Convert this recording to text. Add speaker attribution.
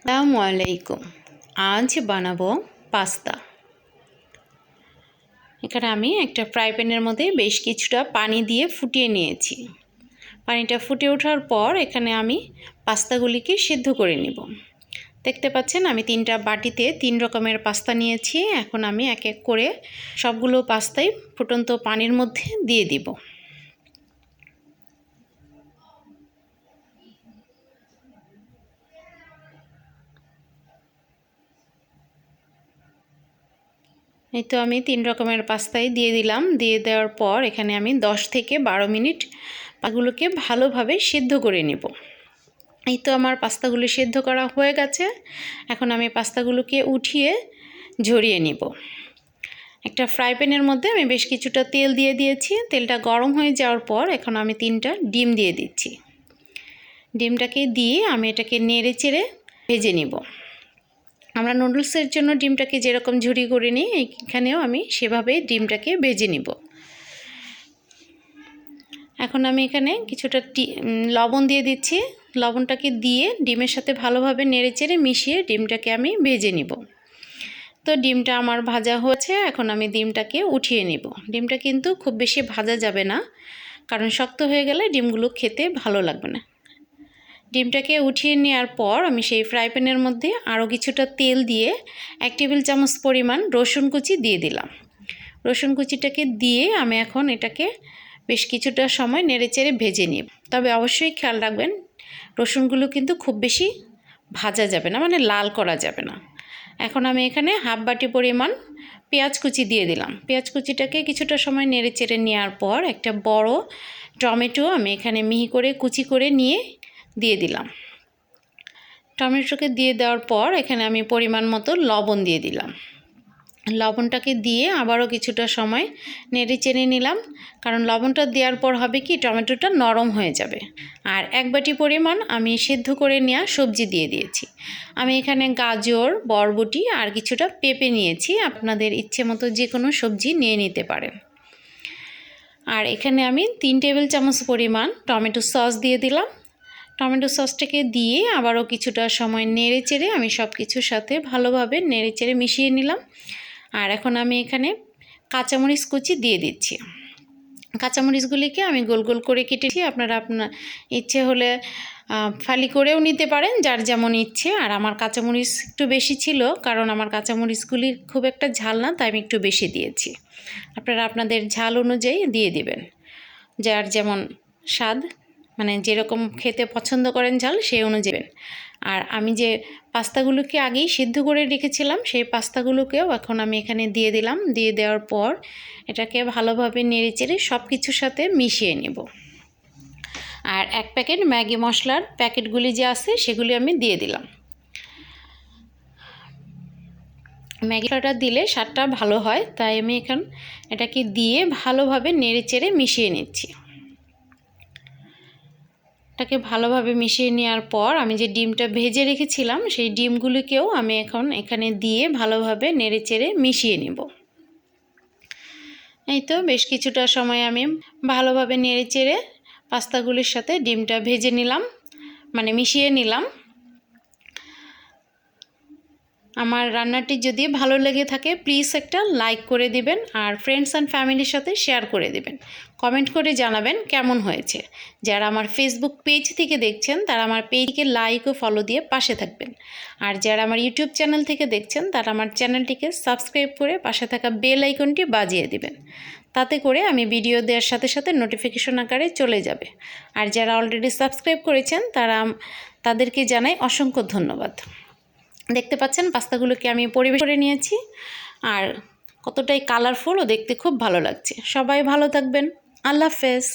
Speaker 1: আসসালামু আলাইকুম। আজ বানাবো পাস্তা। এখানে আমি একটা ফ্রাই প্যানের মধ্যে বেশ কিছুটা পানি দিয়ে ফুটিয়ে নিয়েছি। পানিটা ফুটে ওঠার পর এখানে আমি পাস্তাগুলিকে সিদ্ধ করে নিব। দেখতে পাচ্ছেন, আমি তিনটা বাটিতে তিন রকমের পাস্তা নিয়েছি। এখন আমি এক এক করে সবগুলো পাস্তাই ফুটন্ত পানির মধ্যে দিয়ে দিব। এই তো আমি তিন রকমের পাস্তাই দিয়ে দিলাম। দিয়ে দেওয়ার পর এখানে আমি দশ থেকে বারো মিনিট পাগুলোকে ভালোভাবে সিদ্ধ করে নেব। এই তো আমার পাস্তাগুলো সিদ্ধ করা হয়ে গেছে। এখন আমি পাস্তাগুলোকে উঠিয়ে ঝরিয়ে নিব। একটা ফ্রাই প্যানের মধ্যে আমি বেশ কিছুটা তেল দিয়ে দিয়েছি। তেলটা গরম হয়ে যাওয়ার পর এখন আমি তিনটা ডিম দিয়ে দিচ্ছি। ডিমটাকে দিয়ে আমি এটাকে নেড়ে চেড়ে ভেজে নিব। আমরা নুডলসের জন্য ডিমটাকে যেরকম ঝুড়ি করে নিই, এখানেও আমি সেভাবে ডিমটাকে ভেজে নিব। এখন আমি এখানে কিছুটা লবণ দিয়ে দিচ্ছি। লবণটাকে দিয়ে ডিমের সাথে ভালোভাবে নেড়ে চেড়ে মিশিয়ে ডিমটাকে আমি ভেজে নিব। তো ডিমটা আমার ভাজা হয়েছে, এখন আমি ডিমটাকে উঠিয়ে নিব। ডিমটা কিন্তু খুব বেশি ভাজা যাবে না, কারণ শক্ত হয়ে গেলে ডিমগুলো খেতে ভালো লাগবে না। ডিমটাকে উঠিয়ে নেওয়ার পর আমি সেই ফ্রাই প্যানের মধ্যে আরও কিছুটা তেল দিয়ে এক টেবিল চামচ পরিমাণ রসুন কুচি দিয়ে দিলাম। রসুন কুচিটাকে দিয়ে আমি এখন এটাকে বেশ কিছুটা সময় নেড়েচেড়ে ভেজে নিই তবে অবশ্যই খেয়াল রাখবেন, রসুনগুলো কিন্তু খুব বেশি ভাজা যাবে না মানে লাল করা যাবে না। এখন আমি এখানে হাফ বাটি পরিমাণ পেঁয়াজ কুচি দিয়ে দিলাম। পেঁয়াজ কুচিটাকে কিছুটা সময় নেড়ে চেড়ে নেওয়ার পর একটা বড় টমেটো আমি এখানে মিহি করে কুচি করে নিয়ে দিয়ে দিলাম। টমেটোকে দিয়ে দেওয়ার পর এখানে আমি পরিমাণ মতো লবণ দিয়ে দিলাম। লবণটাকে দিয়ে আবারও কিছুটা সময় নেড়ে চেড়ে নিলাম, কারণ লবণটা দেওয়ার পর হবে কি, টমেটোটা নরম হয়ে যাবে। আর এক বাটি পরিমাণ আমি সেদ্ধ করে নেওয়া সবজি দিয়ে দিয়েছি। আমি এখানে গাজর, বরবটি আর কিছুটা পেঁপে নিয়েছি, আপনাদের ইচ্ছে মতো যে কোনো সবজি নিয়ে নিতে পারেন। আর এখানে আমি তিন টেবিল চামচ পরিমাণ টমেটো সস দিয়ে দিলাম। টমেটো সসটাকে দিয়ে আবারও কিছুটা সময় নেড়ে চেড়ে আমি সব কিছুর সাথে ভালোভাবে নেড়ে চেড়ে মিশিয়ে নিলাম। আর এখন আমি এখানে কাঁচামরিচ কুচি দিয়ে দিচ্ছি। কাঁচামরিচগুলিকে আমি গোল গোল করে কেটেছি। আপনারা আপনার ইচ্ছে হলে ফালি করেও নিতে পারেন, যার যেমন ইচ্ছে। আর আমার কাঁচামরিচ একটু বেশি ছিল, কারণ আমার কাঁচামরিচগুলি খুব একটা ঝাল না, তাই আমি একটু বেশি দিয়েছি। আপনারা আপনাদের ঝাল অনুযায়ী দিয়ে দিবেন, যার যেমন স্বাদ। মানে যেরকম খেতে পছন্দ করেন ঝাল সেই অনুযায়ী আর আমি যে পাস্তাগুলোকে আগেই সিদ্ধ করে রেখেছিলাম সেই পাস্তাগুলোকেও এখন আমি এখানে দিয়ে দিলাম। দিয়ে দেওয়ার পর এটাকে ভালোভাবে নেড়ে চেড়ে সব কিছুর সাথে মিশিয়ে নেব। আর এক প্যাকেট ম্যাগি মশলার প্যাকেটগুলি যে আছে সেগুলি আমি দিয়ে দিলাম। ম্যাগি মশলাটা দিলে স্বাদটা ভালো হয় তাই আমি এখন এটাকে দিয়ে ভালোভাবে নেড়ে চেড়ে মিশিয়ে নিচ্ছি। এটাকে ভালোভাবে মিশিয়ে নেওয়ার পর আমি যে ডিমটা ভেজে রেখেছিলাম, সেই ডিমগুলিকেও আমি এখন এখানে দিয়ে ভালোভাবে নেড়েচেড়ে মিশিয়ে নেব। এই তো বেশ কিছুটা সময় আমি ভালোভাবে নেড়ে চেড়ে পাস্তাগুলির সাথে ডিমটা ভেজে নিলাম মানে মিশিয়ে নিলাম। আমার রান্নাটি যদি ভালো লেগে থাকে প্লিজ একটা লাইক করে দিবেন আর ফ্রেন্ডস অ্যান্ড ফ্যামিলির সাথে শেয়ার করে দিবেন। কমেন্ট করে জানাবেন কেমন হয়েছে। যারা আমার ফেসবুক পেজ থেকে দেখছেন, তারা আমার পেজকে লাইক ও ফলো দিয়ে পাশে থাকবেন। আর যারা আমার ইউটিউব চ্যানেল থেকে দেখছেন, তারা আমার চ্যানেলটিকে সাবস্ক্রাইব করে পাশে থাকা বেল আইকনটি বাজিয়ে দিবেন। তাতে করে আমি ভিডিও দেওয়ার সাথে সাথে নোটিফিকেশন আকারে চলে যাবে। আর যারা অলরেডি সাবস্ক্রাইব করেছেন, তারা তাদেরকে জানাই অসংখ্য ধন্যবাদ। দেখতে পাচ্ছেন, পাস্তাগুলোকে আমি পরিবেশ করে নিয়েছি। আর কতটাই কালারফুল ও দেখতে খুব ভালো লাগছে। সবাই ভালো থাকবেন। আল্লাহ হাফেজ।